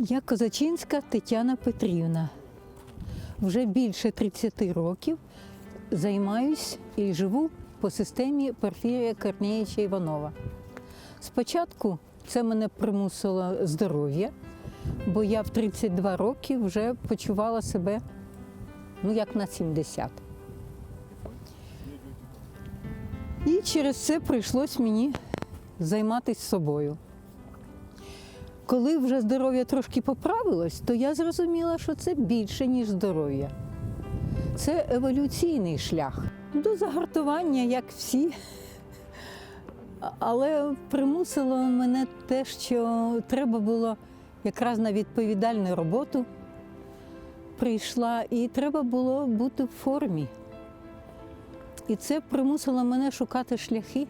Я Козачинська Тетяна Петрівна. Вже більше 30 років займаюсь і живу по системі Порфірія Корнеєвича Іванова. Спочатку це мене примусило здоров'я, бо я в 32 роки вже почувала себе ну, як на 70. І через це прийшлось мені займатися собою. Коли вже здоров'я трошки поправилось, то я зрозуміла, що це більше, ніж здоров'я. Це еволюційний шлях. До загартування, як всі. Але примусило мене те, що треба було якраз на відповідальну роботу прийшла, і треба було бути в формі. І це примусило мене шукати шляхи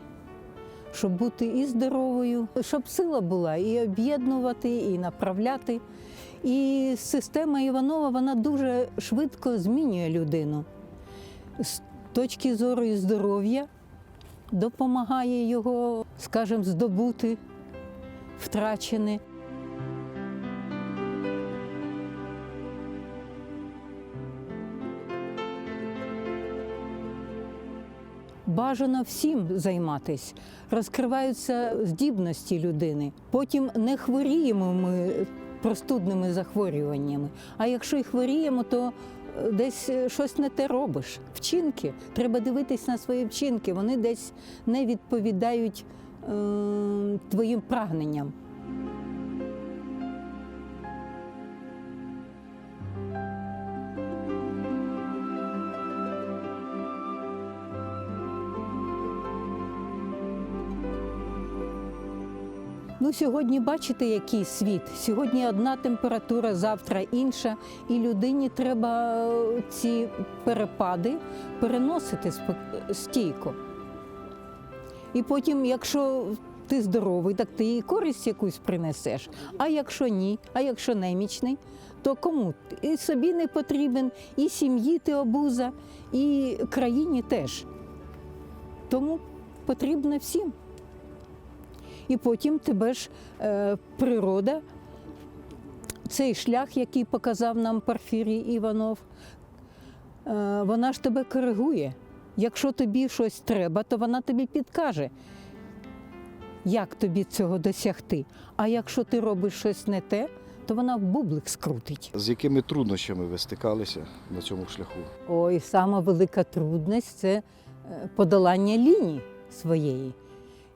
щоб бути і здоровою, щоб сила була і об'єднувати, і направляти. І система Іванова вона дуже швидко змінює людину. З точки зору здоров'я допомагає його, скажімо, здобути втрачене. Бажано всім займатися. Розкриваються здібності людини. Потім не хворіємо ми простудними захворюваннями. А якщо і хворіємо, то е, десь е, щось не те робиш. Вчинки. Треба дивитись на свої вчинки. Вони десь не відповідають е, твоїм прагненням. Ну, сьогодні бачите, який світ. Сьогодні одна температура, завтра інша, і людині треба е, ці перепади переносити стійко. І потім, якщо ти здоровий, так ти і користь якусь принесеш. А якщо ні, а якщо немічний, то кому? І собі не потрібен, і сім'ї ти обуза, і країні теж. Тому потрібно всім. І потім тебе ж е, природа, цей шлях, який показав нам Порфірій Іванов, е, вона ж тебе коригує. Якщо тобі щось треба, то вона тобі підкаже, як тобі цього досягти. А якщо ти робиш щось не те, то вона в бублик скрутить. З якими труднощами ви стикалися на цьому шляху? Ой, сама велика трудність це е, подолання лінії своєї.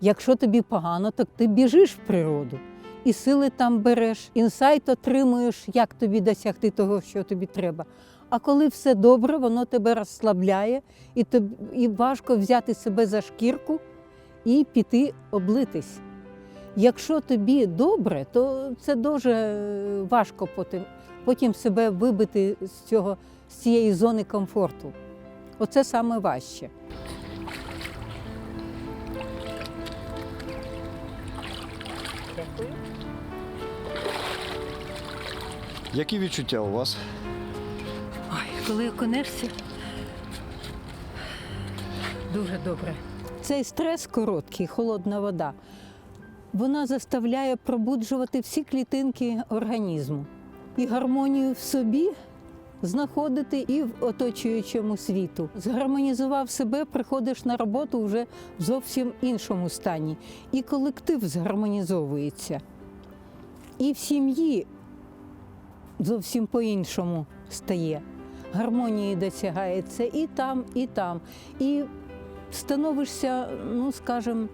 Якщо тобі погано, то ти біжиш в природу і сили там береш, інсайт отримуєш, як тобі досягти того, що тобі треба. А коли все добре, воно тебе розслабляє, і, тобі, і важко взяти себе за шкірку і піти облитись. Якщо тобі добре, то це дуже е, важко потім, потім себе вибити з, цього, з цієї зони комфорту. Оце саме важче. Дякую. Які відчуття у вас? Ой, коли окунешся, дуже добре. Цей стрес короткий, холодна вода, вона заставляє пробуджувати всі клітинки організму. І гармонію в собі знаходити і в оточуючому світу. Згармонізував себе, приходиш на роботу вже в зовсім іншому стані. І колектив згармонізовується. І в сім'ї зовсім по-іншому стає. Гармонії досягається і там, і там. І становишся, ну скажімо,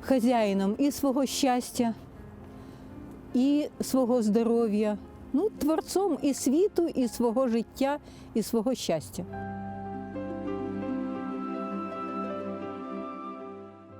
хазяїном і свого щастя, і свого здоров'я, ну, творцом і світу, і свого життя, і свого щастя.